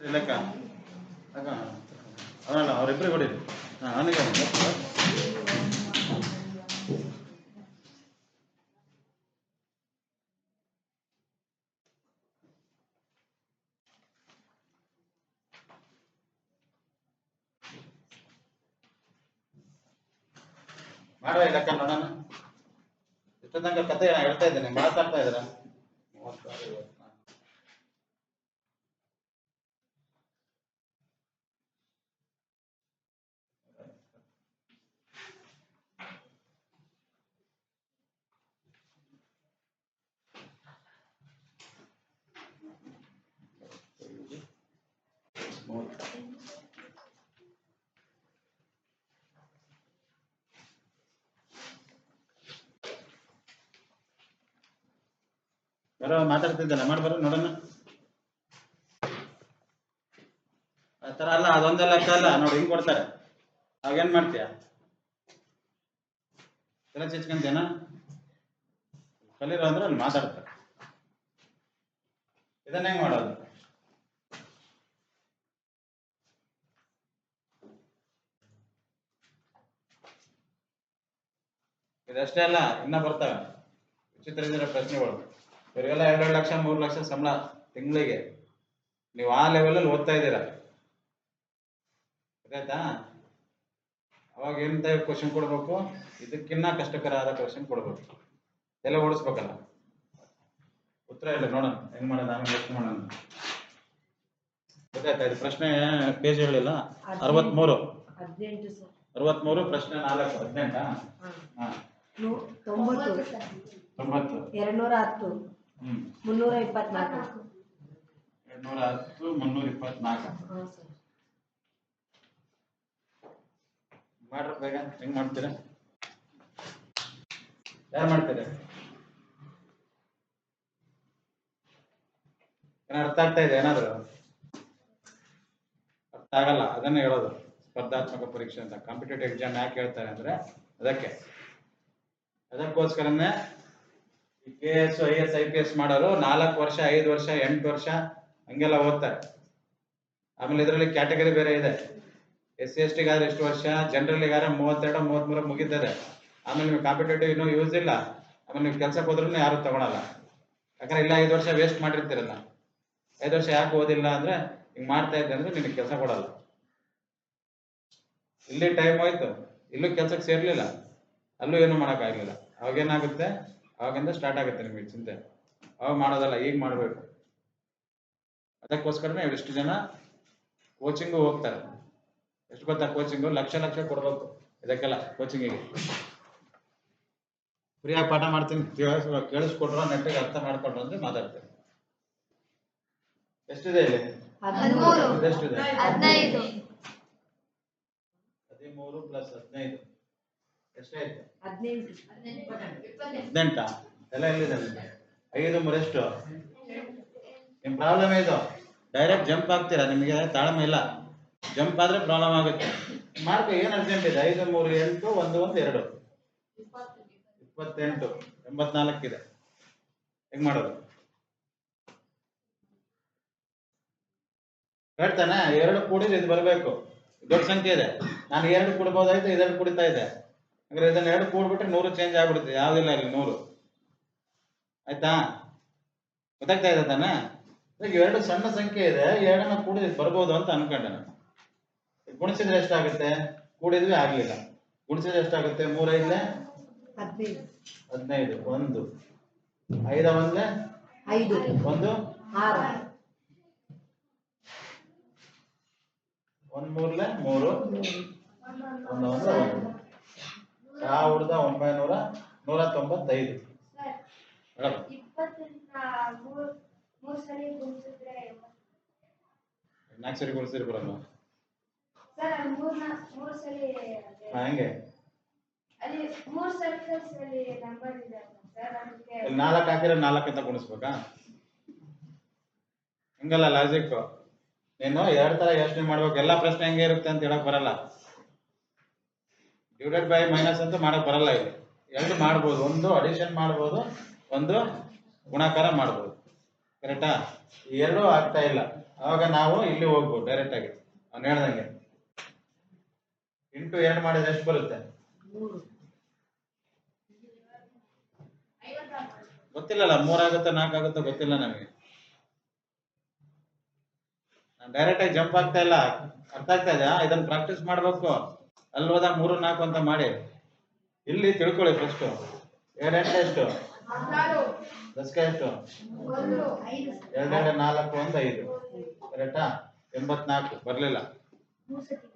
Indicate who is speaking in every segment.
Speaker 1: ಲೆಕ್ಕ ಅವನಲ್ಲ ಅವರಿಬ್ಬರು ಹೊಡೀರಿ ಹಾಂ ಅವನಿಗೆ ಮಾಡುವ ಲೆಕ್ಕ ನೋಡೋಣ. ತನಕ ಕತೆ ಹೇಳ್ತಾ ಇದ್ದೇನೆ ಮಾತಾಡ್ತಾ ಇದ್ದೀರಾ ಮೂವತ್ತಾರು, ಐವತ್ನಾಲ್ಕು. ಮೂವತ್ತು. ಬರೋ ಮಾತಾಡ್ತಿದ್ದಲ್ಲ ಮಾಡಿ ಬರೋ ನೋಡೋಣ. ಆ ತರ ಅಲ್ಲ ಅದೊಂದೇ ಲಕ್ಷ ಅಲ್ಲ. ನೋಡಿ, ಹಿಂಗ್ ಕೊಡ್ತಾರೆ. ಅವಾಗೇನ್ ಮಾಡ್ತೀಯ? ತಲೆ ಕಲಿರೋ ಅಂದ್ರೆ ಅಲ್ಲಿ ಮಾತಾಡ್ತಾರೆ. ಇದನ್ನ ಹೆಂಗ್ ಮಾಡೋದು? ಇದಷ್ಟೇ ಅಲ್ಲ, ಇನ್ನ ಬರ್ತಾವೆ. ವಿಚಿತ್ರ ಪ್ರಶ್ನೆಗಳು. ಇವರಿಗೆಲ್ಲ ಎರಡೆರಡು ಲಕ್ಷ ಮೂರು ಲಕ್ಷ ಸಂಬಳ ತಿಂಗಳಿಗೆ. ನೀವು ಆ ಲೆವೆಲಲ್ಲಿ ಓದ್ತಾ ಇದ್ದೀರಾ? ಗೊತ್ತಾಯ್ತಾ ಅವಾಗ ಎಂತ ಕ್ವಶನ್ ಕೊಡಬೇಕು? ಇದಕ್ಕಿನ್ನ ಕಷ್ಟಕರ ಆದ ಕ್ವಶನ್ ಕೊಡ್ಬೇಕು. ಎಲ್ಲ ಓಡಿಸ್ಬೇಕಲ್ಲ. ಉತ್ತರ ಇಲ್ಲ ನೋಡೋಣ. ಹೆಂಗ್ ಮಾಡೋಣ ಆಮೇಲೆ ಯೋಚನೆ ಮಾಡೋಣ. ಗೊತ್ತಾಯ್ತಾ ಇದು ಪ್ರಶ್ನೆ ಪೇಜ್ ಹೇಳಿಲ್ಲ. ಅರವತ್ಮೂರು. ಅರವತ್ಮೂರು ಪ್ರಶ್ನೆ ನಾಲ್ಕು. ಹದಿನೆಂಟಾ?
Speaker 2: ತೊಂಬತ್ತು.
Speaker 1: ತೊಂಬತ್ತು.
Speaker 2: ಎರಡ್ನೂರ ಹತ್ತು. ಮುನ್ನೂರ ಇಪ್ಪತ್ನಾಲ್ಕು.
Speaker 1: ಎರಡ್ನೂರ ಹತ್ತು ಮುನ್ನೂರ ಇಪ್ಪತ್ನಾಲ್ಕು ಮಾಡ್ರಿ ಬೇಗ ಹೆಂಗ್ ಮಾಡ್ತೀರಾ ಯಾರು ಮಾಡ್ತೀರಾ ಏನ ಅರ್ಥ ಆಗ್ತಾ ಇದೆ? ಏನಾದ್ರು ಅರ್ಥ ಆಗಲ್ಲ? ಅದನ್ನೇ ಹೇಳೋದು. ಸ್ಪರ್ಧಾತ್ಮಕ ಪರೀಕ್ಷೆ ಅಂತ. ಕಾಂಪಿಟೇಟಿವ್ ಎಕ್ಸಾಮ್ ಯಾಕೆ ಹೇಳ್ತಾರೆ ಅಂದ್ರೆ, ಅದಕ್ಕೆ. ಅದಕ್ಕೋಸ್ಕರನೇ K S I S I P S ಮಾಡೋರು ನಾಲ್ಕು ವರ್ಷ, ಐದು ವರ್ಷ, ಎಂಟು ವರ್ಷ ಹಂಗೆಲ್ಲ ಓದ್ತಾರೆ ಆಮೇಲೆ ಇದರಲ್ಲಿ ಕ್ಯಾಟಗರಿ ಬೇರೆ ಇದೆ. ಎಸ್ ಸಿ, ಎಸ್ ಟಿಗಾದ್ರೆ ಎಷ್ಟು ವರ್ಷ ಜನರಲ್ಲಿಗಾದ್ರೆ ಮೂವತ್ತೆರಡು, ಮೂವತ್ಮೂರು ಮುಗಿತದೆ. ಆಮೇಲೆ ನೀವು ಕಾಂಪಿಟೇಟಿವ್ ಇನ್ನೂ ಯೂಸ್ ಇಲ್ಲ. ಆಮೇಲೆ ನೀವು ಕೆಲಸಕ್ಕೆ ಹೋದ್ರೂ ಯಾರು ತಗೊಳಲ್ಲ. ಯಾಕಂದ್ರೆ ಇಲ್ಲ, ಐದು ವರ್ಷ ವೇಸ್ಟ್ ಮಾಡಿರ್ತೀರಲ್ಲ. ಐದು ವರ್ಷ ಯಾಕೆ ಓದಿಲ್ಲ ಅಂದ್ರೆ ಹಿಂಗ್ ಮಾಡ್ತಾ ಇದ್ದೆ ಅಂದ್ರೆ ನಿನಗೆ ಕೆಲಸ ಕೊಡಲ್ಲ. ಇಲ್ಲಿ ಟೈಮ್ ಹೋಯ್ತು. ಇಲ್ಲೂ ಕೆಲ್ಸಕ್ಕೆ ಸೇರ್ಲಿಲ್ಲ. ಅಲ್ಲೂ ಏನು ಮಾಡೋಕ್ಕಾಗಲಿಲ್ಲ. ಅವಾಗ ಏನಾಗುತ್ತೆ? ಅವಾಗಿಂದ ಸ್ಟಾರ್ಟ್ ಆಗುತ್ತೆ ನಿಮಗೆ ಚಿಂತೆ. ಅವಾಗ ಮಾಡೋದಲ್ಲ ಈಗ ಮಾಡಬೇಕು. ಅದಕ್ಕೋಸ್ಕರನೇ ಇಷ್ಟು ಜನ ಕೋಚಿಂಗು ಹೋಗ್ತಾರೆ. ಎಷ್ಟು ಗೊತ್ತಾ ಕೋಚಿಂಗು ಲಕ್ಷ ಲಕ್ಷ ಕೊಡ್ಬೇಕು. ಇದಕ್ಕೆಲ್ಲ ಕೋಚಿಂಗಿಗೆ ಫ್ರೀಯಾಗಿ ಪಾಠ ಮಾಡ್ತೀನಿ ಕೇಳಿಸ್ ಕೇಳಿಸ್ಕೊಟ್ರ ನೆಟ್ಟಿಗೆ ಅರ್ಥ ಮಾಡ್ಕೊಂಡ್ರು ಅಂದ್ರೆ ಮಾತಾಡ್ತೇನೆ. ಎಷ್ಟಿದೆ ಇಲ್ಲಿ?
Speaker 3: ಹದಿನೈದು.
Speaker 1: ಹದಿಮೂರು ಪ್ಲಸ್ ಹದಿನೈದು.
Speaker 2: ಹದಿನೆಂಟಾ.
Speaker 1: ಎಲ್ಲ ಎಲ್ಲಿದೆ? ಐದು ಎಷ್ಟು? ನಿಮ್ ಪ್ರಾಬ್ಲಮ್ ಇದು ಡೈರೆಕ್ಟ್ ಜಂಪ್ ಆಗ್ತೀರಾ? ನಿಮಗೆ ತಾಳ್ಮೆ ಇಲ್ಲ? ಜಂಪ್ ಆದ್ರೆ ಪ್ರಾಬ್ಲಮ್ ಆಗುತ್ತೆ. ಮಾರ್ಕ್ ಏನ್ ಅರ್ಜೆಂಟ್ ಇದೆ? ಐದು ಮೂರು ಎಂಟು ಒಂದು ಒಂದು ಎರಡು. ಇಪ್ಪತ್ತೆಂಟು. ಎಂಬತ್ನಾಲ್ಕಿದೆ ಹೆಂಗ್ ಮಾಡೋದು? ಹೇಳ್ತಾನೆ ಎರಡು ಕೂಡಿದ್ರೆ ಇದು ಬರಬೇಕು. ದೊಡ್ಡ ಸಂಖ್ಯೆ ಇದೆ. ನಾನು ಎರಡು ಕೊಡ್ಬೋದಾಯ್ತು ಇದೆರಡು ಕುಡಿತಾ ಇದೆ. ಅಂದ್ರೆ ಇದನ್ನ ಎರಡು ಕೂಡ್ಬಿಟ್ರೆ ನೂರು ಚೇಂಜ್ ಆಗ್ಬಿಡುತ್ತೆ. ಯಾವ್ದಿಲ್ಲ ಇಲ್ಲಿ ನೂರು. ಆಯ್ತಾ? ಗೊತ್ತಾಗ್ತಾ ಇದೆ ತಾನೆ? ಎರಡು ಸಣ್ಣ ಸಂಖ್ಯೆ ಇದೆ. ಎರಡನ್ನ ಕೂಡಿದ್ವಿ ಬರ್ಬೋದು ಅಂತ ಅನ್ಕೊಂಡೆ ನಾನು. ಗುಣಿಸಿದ್ರೆ ಎಷ್ಟಾಗುತ್ತೆ? ಕೂಡಿದ್ವಿ ಆಗ್ಲಿಲ್ಲ. ಗುಣಿಸಿದ್ರೆ ಎಷ್ಟಾಗುತ್ತೆ? ಮೂರೈದ್ಲೆ?
Speaker 2: ಹದಿನೈದು.
Speaker 1: ಒಂದು. ಐದ ಒಂದ್ಲೆ?
Speaker 2: ಐದು.
Speaker 1: ಒಂದು? ಒಂದ್ ಮೂರ್ಲೆ? ಮೂರು. ಒಂದ್ ಒಂದು ಒಂದು. ಸಾವಿರದ ಒಂಬೈನೂರ ನೂರ ತೊಂಬತ್ತೈದು ನಾಲ್ಕು ಸರಿ ಗುಣಿಸಿರಿ ಬರಲ್ಲ
Speaker 3: ಸರ್ ಅಲ್ಲಿ ಮೂರ್ನ ಮೂರ್ ಸಲ
Speaker 1: ಹಾ,
Speaker 3: ಅಲ್ಲಿ ಮೂರ್ ಸರ್ಕಲ್ಸ್ ಅಲ್ಲಿ ನಂಬರ್ ಇದೆ ಸರ್ ಅದಕ್ಕೆ
Speaker 1: ಇಲ್ಲಿ ನಾಲ್ಕು ಹಾಕಿದ್ರೆ ನಾಲ್ಕು ಅಂತ ಗುಣಿಸ್ಬೇಕಾ? ಹಂಗಲ್ಲ ಲಾಜಿಕ್ ನೀನು ಎರಡ್ ತರ ಯೋಚನೆ ಮಾಡ್ಬೇಕು. ಎಲ್ಲಾ ಪ್ರಶ್ನೆ ಹೆಂಗೆ ಇರುತ್ತೆ ಅಂತ ಹೇಳಕ್ ಬರಲ್ಲ. ಡಿವೈಡೆಡ್ ಬೈ ಮೈನಸ್ ಅಂತ ಮಾಡಕ್ ಬರಲ್ಲ ಇಲ್ಲಿ. ಎರಡು ಮಾಡ್ಬೋದು ಒಂದು ಅಡಿಷನ್ ಮಾಡ್ಬೋದು ಒಂದು ಗುಣಾಕಾರ ಮಾಡ್ಬೋದು. ಕರೆಕ್ಟಾ ಎರಡು ಆಗ್ತಾ ಇಲ್ಲ. ಅವಾಗ ನಾವು ಇಲ್ಲಿ ಹೋಗ್ಬೋದು ಡೈರೆಕ್ಟ್ ಆಗಿ. ಅವ್ನು ಹೇಳ್ದಂಗೆ. ಇಂಟು ಎರಡು ಮಾಡಿದ್ರೆ ಎಷ್ಟು ಬರುತ್ತೆ? ಗೊತ್ತಿಲ್ಲಲ್ಲ ಮೂರಾಗುತ್ತೋ ನಾಲ್ಕಾಗುತ್ತೋ ಗೊತ್ತಿಲ್ಲ ನಮಗೆ. ನಾನು ಡೈರೆಕ್ಟ್ ಆಗಿ ಜಂಪ್ ಆಗ್ತಾ ಇಲ್ಲ. ಅರ್ಥ ಆಗ್ತಾ ಇದೆಯಾ? ಇದನ್ನ ಪ್ರಾಕ್ಟೀಸ್ ಮಾಡ್ಬೇಕು. ಅಲ್ಲಿ ಹೋದಾಗ ಮೂರು, ನಾಲ್ಕು ಅಂತ ಮಾಡಿ. ಇಲ್ಲಿ ತಿಳ್ಕೊಳ್ಳಿ ಫಸ್ಟ್ ಎರಡೆಂಟು ಎಷ್ಟು? ದಸ್ಕ ಎಷ್ಟು? ಎರಡೆರಡು, ನಾಲ್ಕು ಒಂದು ಐದು. ಕರೆಕ್ಟಾ? ಎಂಬತ್ನಾಲ್ಕು. ಬರಲಿಲ್ಲ.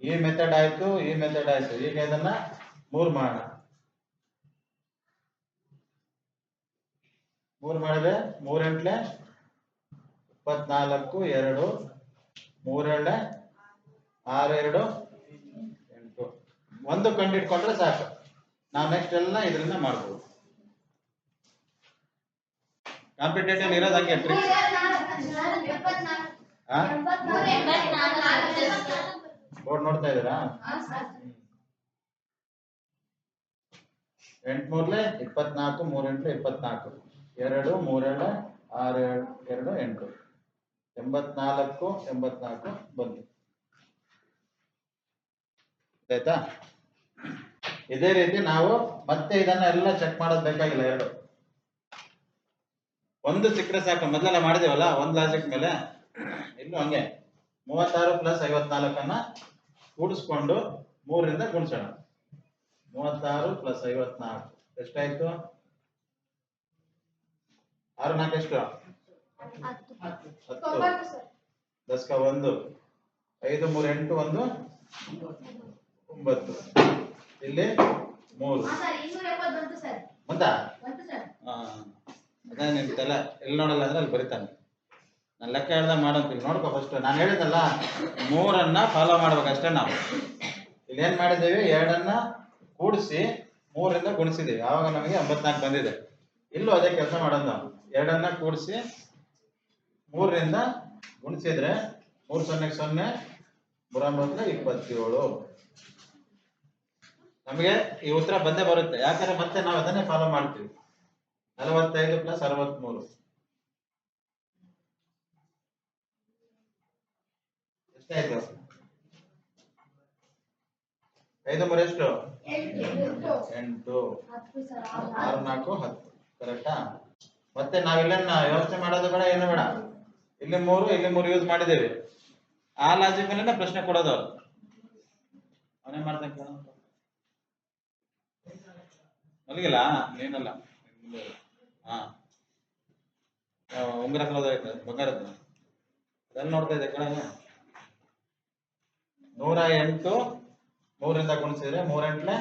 Speaker 1: ಈ ಮೆಥಡ್ ಆಯ್ತು, ಈ ಮೆಥಡ್ ಆಯ್ತು. ಈಗ ಇದನ್ನ ಮೂರು ಮಾಡೋಣ. ಮೂರು ಮಾಡಿದ್ರೆ ಮೂರೆಂಟ್ಲೆ ಇಪ್ಪತ್ನಾಲ್ಕು, ಎರಡು, ಮೂರೆರಡೆ, ಆರು, ಎರಡು ಒಂದು ಕಂಡಿಟ್ಕೊಂಡ್ರೆ ಸಾಕು. ನಾವು ನೆಕ್ಸ್ಟ್ ಎಲ್ಲ ಇದರಿಂದ ಮಾಡ್ಬೋದು. ಕಾಂಪಿಟೇಟಿವ್ ಇರೋದು ಹಂಗೆ ಬೋರ್ಡ್ ನೋಡ್ತಾ ಇದ್ದೀರಾ? ಎಂಟು ಮೂರ್ಲೆ ಇಪ್ಪತ್ನಾಲ್ಕು, ಮೂರೆಂಟ್ಲೆ ಇಪ್ಪತ್ನಾಲ್ಕು. ಎರಡು, ಮೂರೆರಡು, ಆರು ಎರಡು ಎರಡು, ಎಂಟು. ಎಂಬತ್ನಾಲ್ಕು ಎಂಬತ್ನಾಲ್ಕು ಬಂತು. ಆಯ್ತಾ? ಇದೇ ರೀತಿ ನಾವು ಮತ್ತೆ ಇದನ್ನ ಎಲ್ಲ ಚೆಕ್ ಮಾಡೋದು ಬೇಕಾಗಿಲ್ಲ ಎರಡು. ಒಂದು ಸಿಕ್ಕರೆ ಸಾಕು. ಮೊದಲೆಲ್ಲ ಮಾಡಿದೇವಲ್ಲ, ಒಂದ್ ಲಾಜಿಕ್ ಮೇಲೆ. ಇಲ್ಲೂ ಹಂಗೆ. ಮೂವತ್ತಾರು ಪ್ಲಸ್ ಐವತ್ನಾಲ್ಕನ್ನ ಕೂಡಿಸ್ಕೊಂಡು ಮೂರರಿಂದ ಗುಣಿಸೋಣ. ಮೂವತ್ತಾರು ಪ್ಲಸ್ ಐವತ್ನಾಲ್ಕು. ಎಷ್ಟಾಯ್ತು? ಆರು ನಾಲ್ಕು ಎಷ್ಟು? ಹತ್ತು. ದಸ್ಕ ಒಂದು. ಐದು ಮೂರು ಎಂಟು ಒಂದು. ಒಂಬತ್ತು. ಇಲ್ಲಿ ಮೂರು. ಹಾ ಅದೇ ನಿಂತಲ್ಲ ತಲೆ ಎಲ್ಲಿ ನೋಡಲ್ಲ ಅಂದ್ರೆ ಅಲ್ಲಿ ಬರಿತಾನೆ. ನಾನು ಲೆಕ್ಕ ಹೇಳ್ದ ಮಾಡಂತೀನಿ. ನೋಡ್ಕೋ ಫಸ್ಟ್ ನಾನು ಹೇಳಿದಲ್ಲ ಮೂರನ್ನ ಫಾಲೋ ಮಾಡ್ಬೇಕಷ್ಟೇ ನಾವು. ಇಲ್ಲಿ ಏನ್ ಮಾಡಿದ್ದೀವಿ? ಎರಡನ್ನ ಕೂಡಿಸಿ ಮೂರಿಂದ ಗುಣಿಸಿದೀವಿ ಆವಾಗ ನಮಗೆ ಎಂಬತ್ನಾಲ್ಕು ಬಂದಿದೆ. ಇಲ್ಲೂ ಅದೇ ಕೆಲಸ ಮಾಡೋದು ನಾವು. ಎರಡನ್ನ ಕೂಡಿಸಿ ಮೂರರಿಂದ ಗುಣಿಸಿದ್ರೆ ಮೂರು ಸೊನ್ನೆಗೆ ಸೊನ್ನೆ ಮೂರ ಇಪ್ಪತ್ತೇಳು ನಮಗೆ ಈ ಉತ್ತರ ಬಂದೇ ಬರುತ್ತೆ. ಯಾಕಂದ್ರೆ ಮತ್ತೆ ನಾವು ಅದನ್ನೇ ಫಾಲೋ ಮಾಡ್ತೀವಿ. ನಲವತ್ತೈದು ಪ್ಲಸ್ ಅರವತ್ಮೂರು. ಎಷ್ಟಾಯ್ತು? ಐದು ಮೂರು ಎಷ್ಟು? ಎಂಟು. ಆರು ನಾಲ್ಕು, ಹತ್ತು. ಕರೆಕ್ಟಾ ಮತ್ತೆ ನಾವೆಲ್ಲ ಯೋಚನೆ ಮಾಡೋದು ಬೇಡ, ಏನು ಬೇಡ. ಇಲ್ಲಿ ಮೂರು ಇಲ್ಲಿ ಮೂರು ಯೂಸ್ ಮಾಡಿದ್ದೇವೆ. ಆ ಲಾಜಿಕ್ ಮೇಲೆ ಪ್ರಶ್ನೆ ಕೊಡೋದು ಅವನೇ ಮಾಡ್ತಾನೆ ಮುಂದೆ ಇರು. ಹಾ ಉಂಗುರ ಕಳೆದೋಯ್ತು ಬಂಗಾರದ್ದು ಅದನ್ನ ನೋಡ್ತಾ ಇದೆ ಕಣ ನೂರ ಎಂಟು ಮೂರಿಂದ ಗುಣಿಸಿದ್ರೆ ಮೂರೆಂಟ್ಲೆ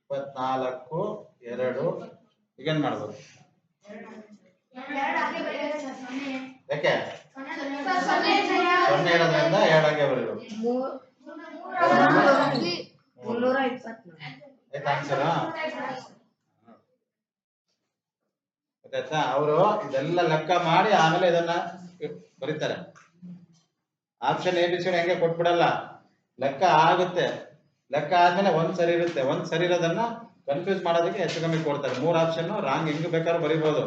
Speaker 1: ಇಪ್ಪತ್ನಾಲ್ಕು ಎರಡು ಈಗೇನ್ ಮಾಡ್ಬೋದು ಯಾಕೆ ಸೊನ್ನೆ ಇರೋದ್ರಿಂದ ಎರಡಾಗೆ ಬರೀಬೇಕು
Speaker 2: ಮೂರ್ ಮುನ್ನೂರ ಇಪ್ಪತ್ನಾಲ್ಕು
Speaker 1: ಅವರು ಇದೆಲ್ಲ ಲೆಕ್ಕ ಮಾಡಿ ಆಮೇಲೆ ಇದನ್ನ ಬರೀತಾರೆ. ಆಪ್ಷನ್ ಎ ಬಿ ಸಿ ಹೆಂಗೆ ಕೊಟ್ಬಿಡಲ್ಲ. ಲೆಕ್ಕ ಆಗುತ್ತೆ. ಲೆಕ್ಕ ಆದ್ಮೇಲೆ ಒಂದ್ ಸರಿ ಇರುತ್ತೆ. ಒಂದ್ ಸರಿ ಇರೋದನ್ನ ಕನ್ಫ್ಯೂಸ್ ಮಾಡೋದಕ್ಕೆ ಹೆಚ್ಚು ಕಮ್ಮಿ ಕೊಡ್ತಾರೆ. ಮೂರ್ ಆಪ್ಷನ್ ರಾಂಗ್ ಹೆಂಗ್ ಬೇಕಾದ್ರೂ ಬರೀಬಹುದು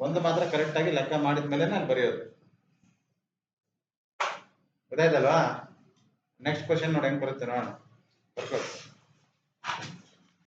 Speaker 1: ಒಂದು ಮಾತ್ರ ಕರೆಕ್ಟ್ ಆಗಿ ಲೆಕ್ಕ ಮಾಡಿದ್ಮೇಲೆ ಮೇಲೆ ಅಲ್ಲಿ ಬರೆಯೋದು. ಗೊತ್ತಾಯ್ತಲ್ವಾ? ನೆಕ್ಸ್ಟ್ ಕ್ವಶನ್ ನೋಡಿ ಹೆಂಗ್ ಬರುತ್ತೆ ನೋಡೋಣ.